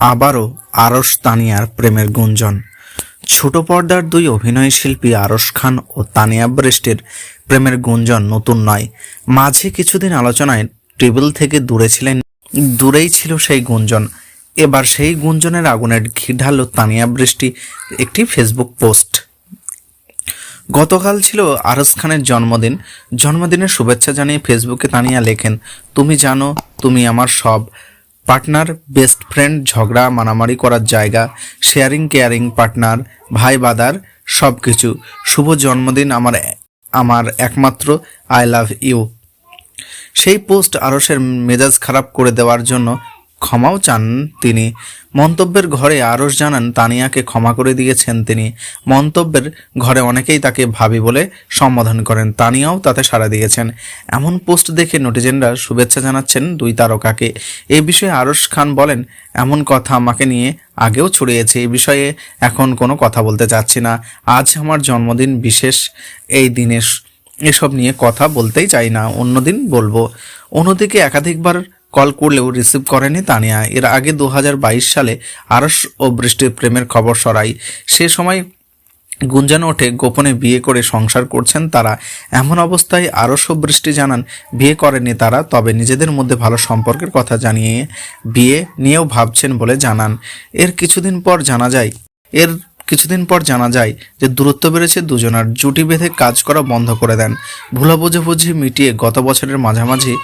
আবারও আরশ তানিয়ার প্রেমের গুঞ্জন। ছোট পর্দার দুই অভিনয় শিল্পী আরশ খান ও তানিয়া ব্রেস্টের প্রেমের গুঞ্জন নতুন নয়। মাঝে কিছুদিন আলোচনায় টেবিল থেকে দূরে ছিলেন, দূরেই ছিল সেই গুঞ্জন। এবার সেই গুঞ্জনের আগুনের ঘি ঢালল তানিয়া বৃষ্টি একটি ফেসবুক পোস্ট। গতকাল ছিল আরস খানের জন্মদিন। জন্মদিনের শুভেচ্ছা জানিয়ে ফেসবুকে তানিয়া লেখেন, তুমি জানো, তুমি আমার সব। পার্টনার, বেস্ট ফ্রেন্ড, ঝগড়া, মারামারি করার জায়গা, শেয়ারিং, কেয়ারিং, পার্টনার, ভাই বাদার সব কিছু শুভ জন্মদিন আমার আমার একমাত্র, আই লাভ ইউ। সেই পোস্ট আরসের মেজাজ খারাপ করে দেওয়ার জন্য ক্ষমাও চান তিনি। মন্তব্যের ঘরে আরস জানান, তানিয়াকে ক্ষমা করে দিয়েছেন তিনি। মন্তব্যের ঘরে অনেকেই তাকে ভাবি বলে সম্বোধন করেন, তানিয়াও তাতে সাড়া দিয়েছেন। এমন পোস্ট দেখে নোটিজেনরা শুভেচ্ছা জানাচ্ছেন দুই তারকাকে। এ বিষয়ে আরস খান বলেন, এমন কথা আমাকে নিয়ে আগেও ছড়িয়েছে এই বিষয়ে এখন কোনো কথা বলতে চাচ্ছি না। আজ আমার জন্মদিন বিশেষ, এই দিনে এসব নিয়ে কথা বলতেই চাই না, অন্যদিন বলব। অন্যদিকে একাধিকবার কল করলেও রিসিভ করেনি তানিয়া। এর আগে দু হাজার বাইশ সালে আরস ও বৃষ্টির প্রেমের খবর সরাই। সে সময় গুঞ্জানো ওঠে, গোপনে বিয়ে করে সংসার করছেন তারা। এমন অবস্থায় আরস ও বৃষ্টি জানান, বিয়ে করেনি তারা, তবে নিজেদের মধ্যে ভালো সম্পর্কের কথা জানিয়ে, বিয়ে নিয়েও ভাবছেন বলে জানান। এর কিছুদিন পর জানা যায়, এর কিছুদিন পর জানা যায় যে দূরত্ব বেড়েছে দুজনার জুটি বেঁধে কাজ করা বন্ধ করে দেন। ভুলা বোঝাবুঝি মিটিয়ে গত বছরের মাঝামাঝি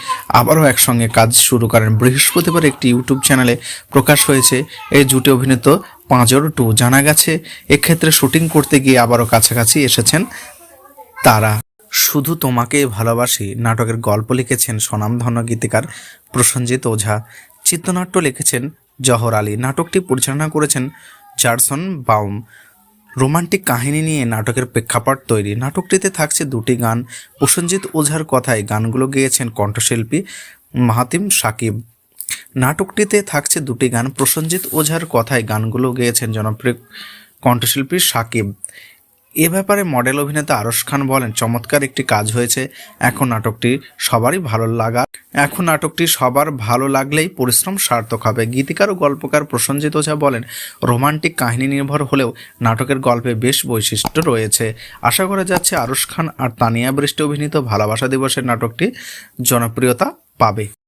আবারও একসঙ্গে কাজ শুরু করেন। বৃহস্পতিবার একটি ইউটিউব চ্যানেলে প্রকাশ হয়েছে এই জুটি অভিনীত পাঁচর টু জানা গেছে, এক্ষেত্রে শুটিং করতে গিয়ে আবারও কাছাকাছি এসেছেন তারা। শুধু তোমাকে ভালোবাসি, নাটকের গল্প লিখেছেন স্বনামধন্য গীতিকার প্রসঞ্জিত ওঝা, চিত্রনাট্য লিখেছেন জহর আলী। নাটকটি পরিচালনা করেছেন জারসন বাউম রোমান্টিক কাহিনী নিয়ে নাটকের প্রেক্ষাপট তৈরি। নাটকটিতে থাকছে দুটি গান। প্রসঞ্জিৎ ওঝার কথায় গানগুলো গেয়েছেন কণ্ঠশিল্পী মাহাতিম সাকিব। নাটকটিতে থাকছে দুটি গান। প্রসঞ্জিৎ ওঝার কথায় গানগুলো গেয়েছেন জনপ্রিয় কণ্ঠশিল্পী সাকিব। এ ব্যাপারে মডেল অভিনেতা আরশ খান বলেন, চমৎকার একটি কাজ হয়েছে। এখন নাটকটি সবারই ভালো লাগা এখন নাটকটি সবার ভালো লাগলেই পরিশ্রম সার্থক হবে। গীতিকার ও গল্পকার প্রসঞ্জিত ওঝা বলেন, রোমান্টিক কাহিনী নির্ভর হলেও নাটকের গল্পে বেশ বৈশিষ্ট্য রয়েছে। আশা করা যাচ্ছে আরশ খান আর তানিয়া বৃষ্টি অভিনীত ভালোবাসা দিবসের নাটকটি জনপ্রিয়তা পাবে।